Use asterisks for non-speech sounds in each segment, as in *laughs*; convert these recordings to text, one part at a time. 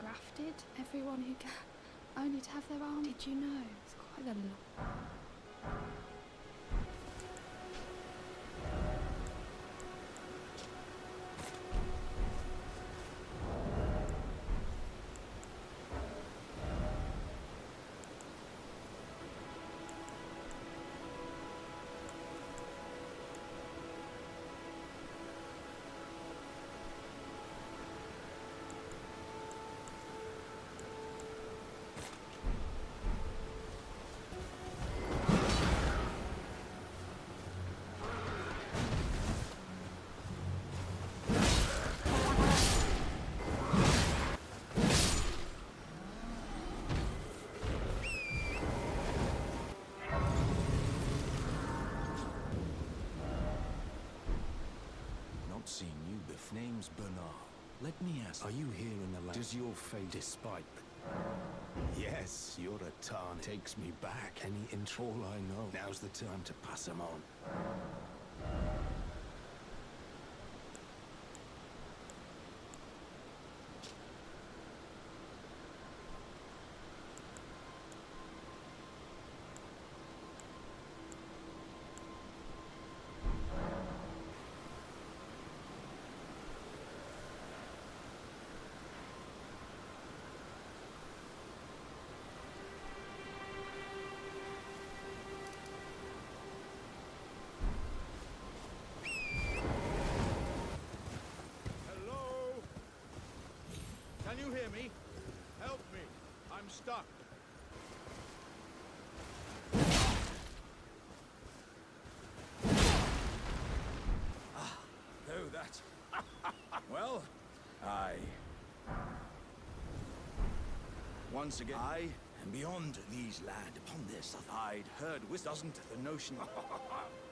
grafted. Everyone who can, only to have their arm. Did you know? It's quite a lot. Name's Bernard. Let me ask, are you here in the land? Does your fate despite the... Yes, you're a Tarn. Takes me back. Any intro? I know. Now's the time to pass 'em on. Hello? Can you hear me? Help me. I'm stuck. Oh, that. *laughs* well, I. Once again, I am beyond these land. Upon this, I'd heard whis doesn't the notion. *laughs*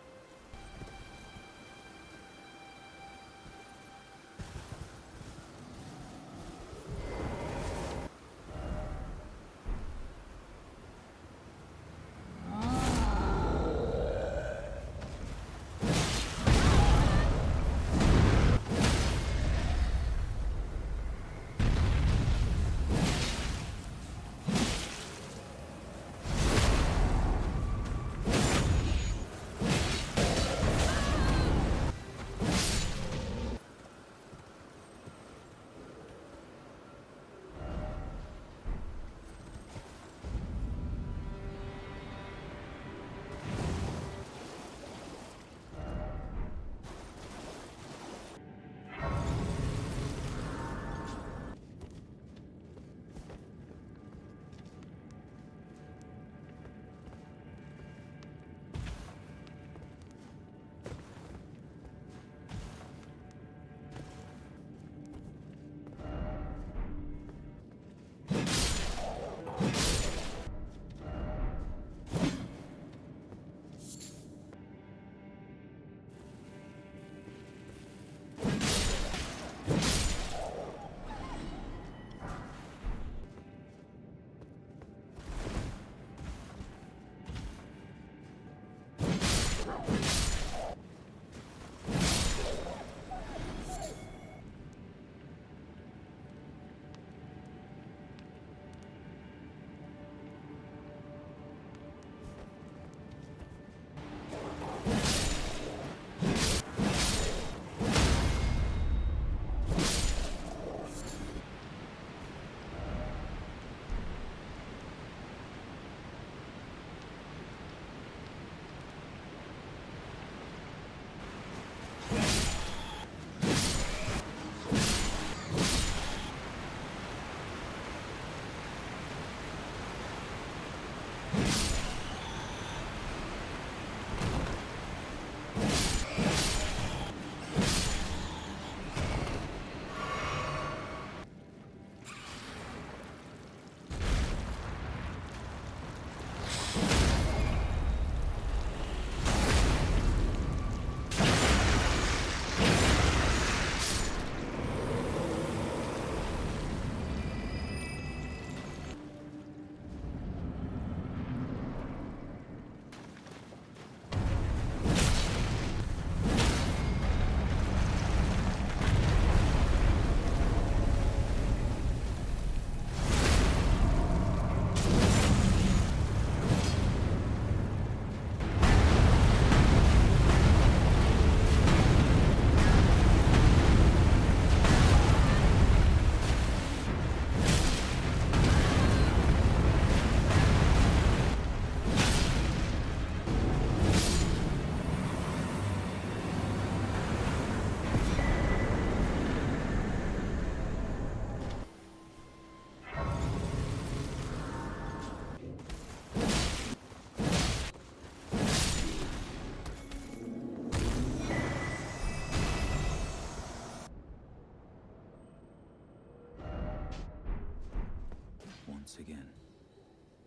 once again.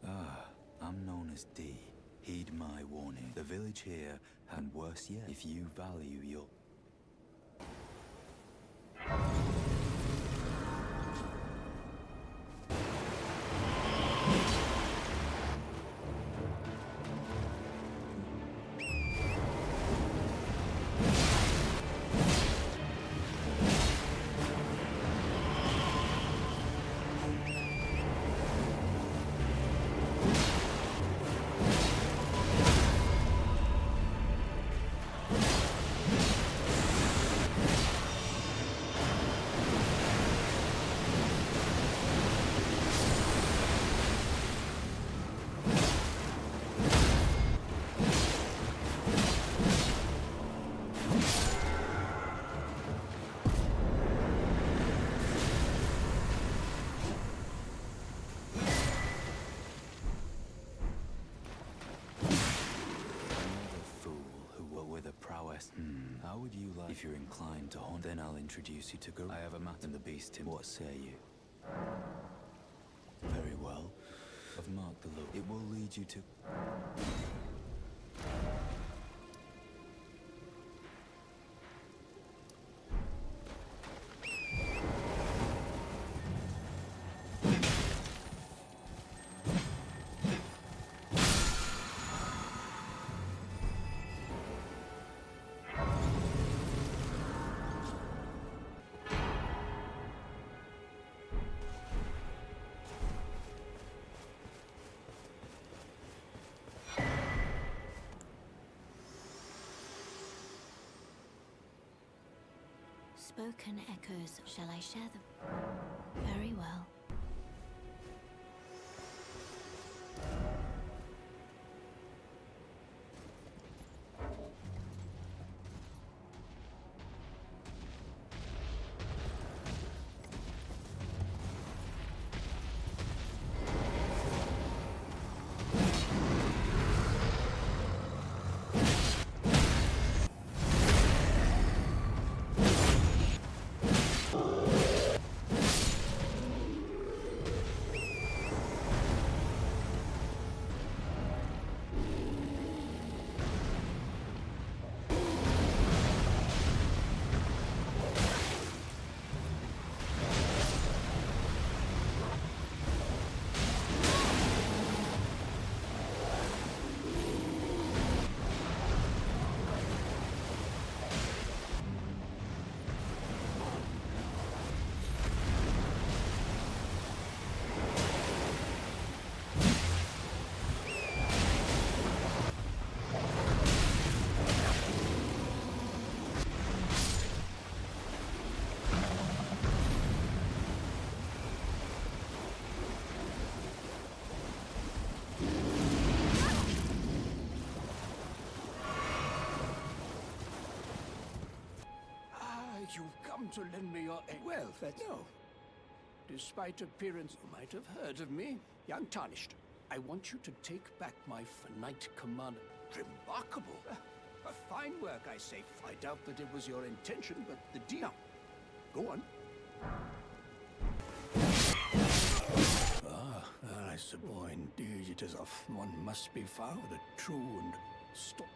Ah, I'm known as D. Heed my warning. The village here, and worse yet, if you value your. Then I'll introduce you to Guru. I have a mat and the beast him. What say you? Very well. I've marked the loop. It will lead you to. Spoken echoes. Shall I share them? To lend me your aid. Well, that's... No. Despite appearance, you might have heard of me. Young Tarnished. I want you to take back my Knight command. Remarkable. Uh, a fine work, I say. I doubt that it was your intention, but the deal... Go on. Ah, I suppose indeed it is of one must be found a true and stop.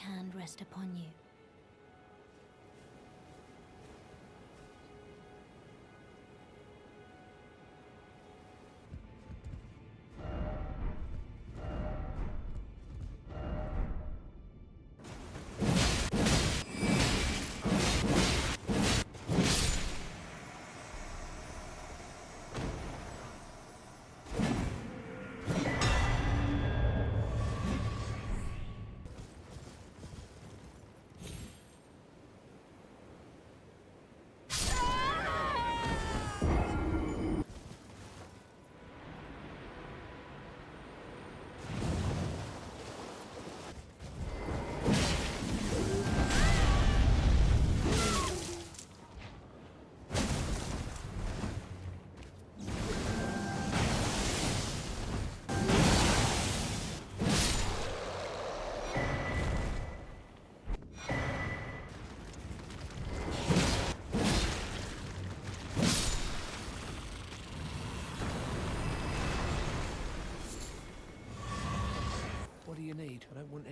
Hand rest upon you.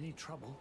any trouble?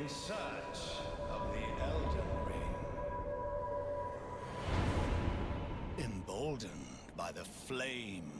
in search of the Elden Ring. Emboldened by the flame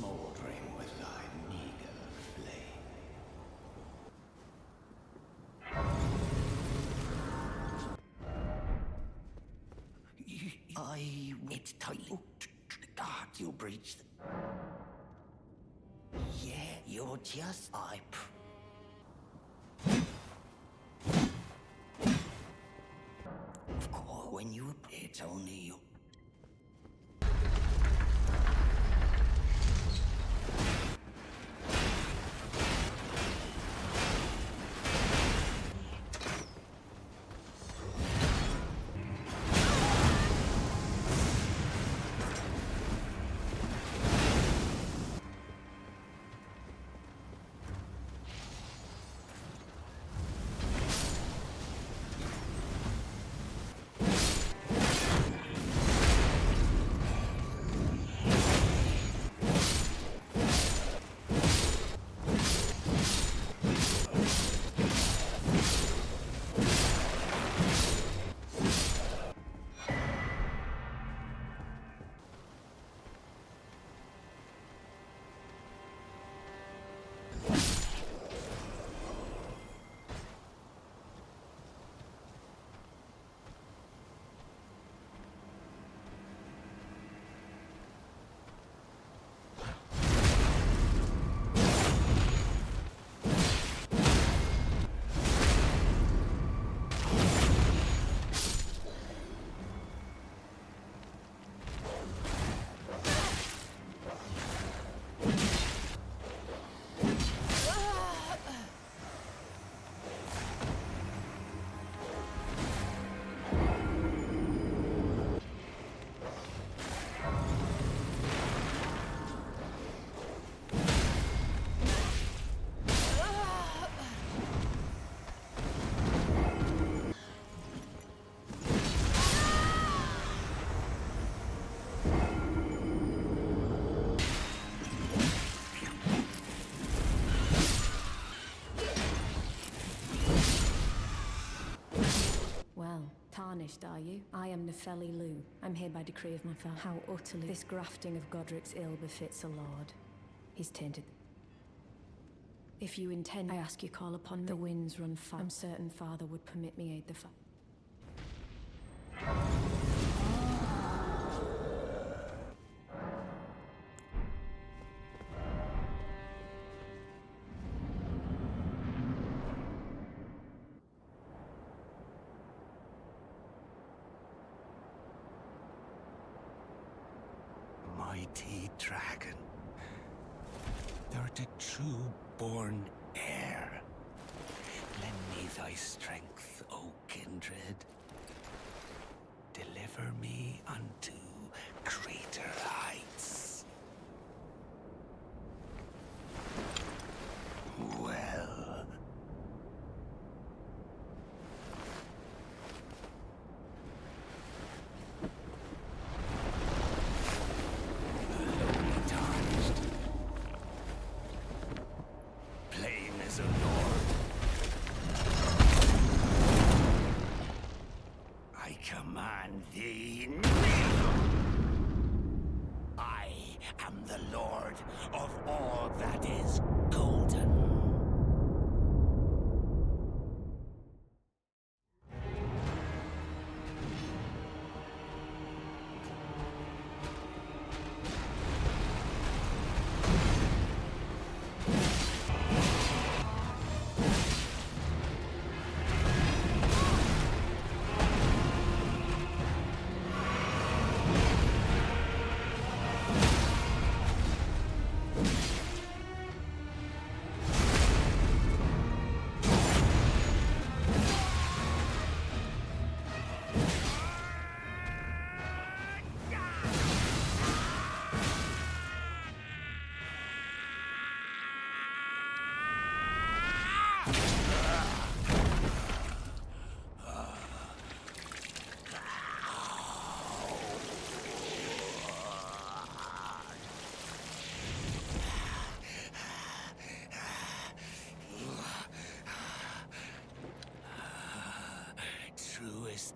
smoldering with thy meager flame. I wait tightly. God, you breach. Yeah, you're just I. Of course, when you it's only you. Tarnished, are you? I am Nefeli Lu. I'm here by decree of my father. How utterly this grafting of Godric's ill befits a lord. He's tainted. If you intend, I ask you call upon me. The winds run fast. I'm certain father would permit me aid the fa- Dragon. Thou'rt a true born heir. Lend me thy strength, O kindred. Deliver me unto greater heights.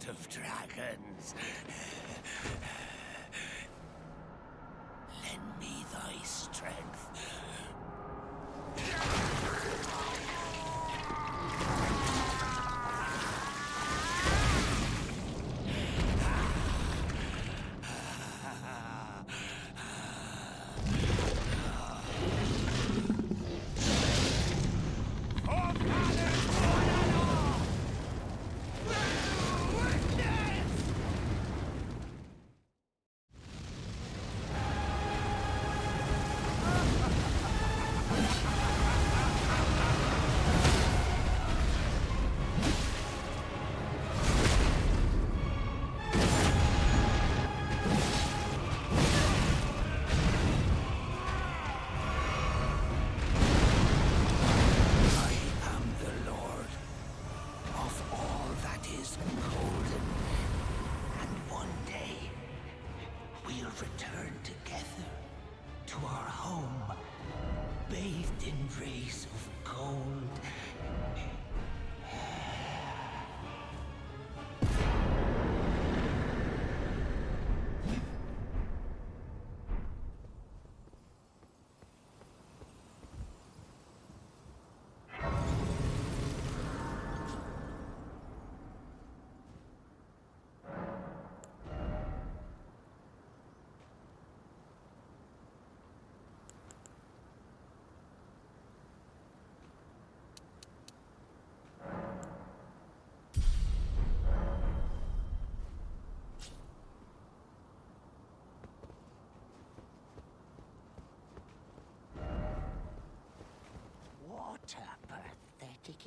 Of dragons. Lend me thy strength.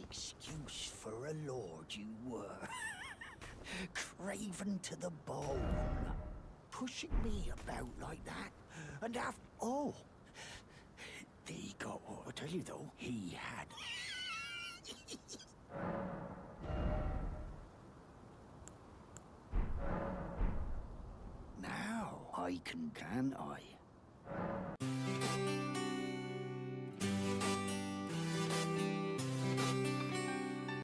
Excuse for a lord you were. *laughs* Craven to the bone. Pushing me about like that. And after. Oh! They got what oh, I tell you though, he had. *laughs* now I can, can I?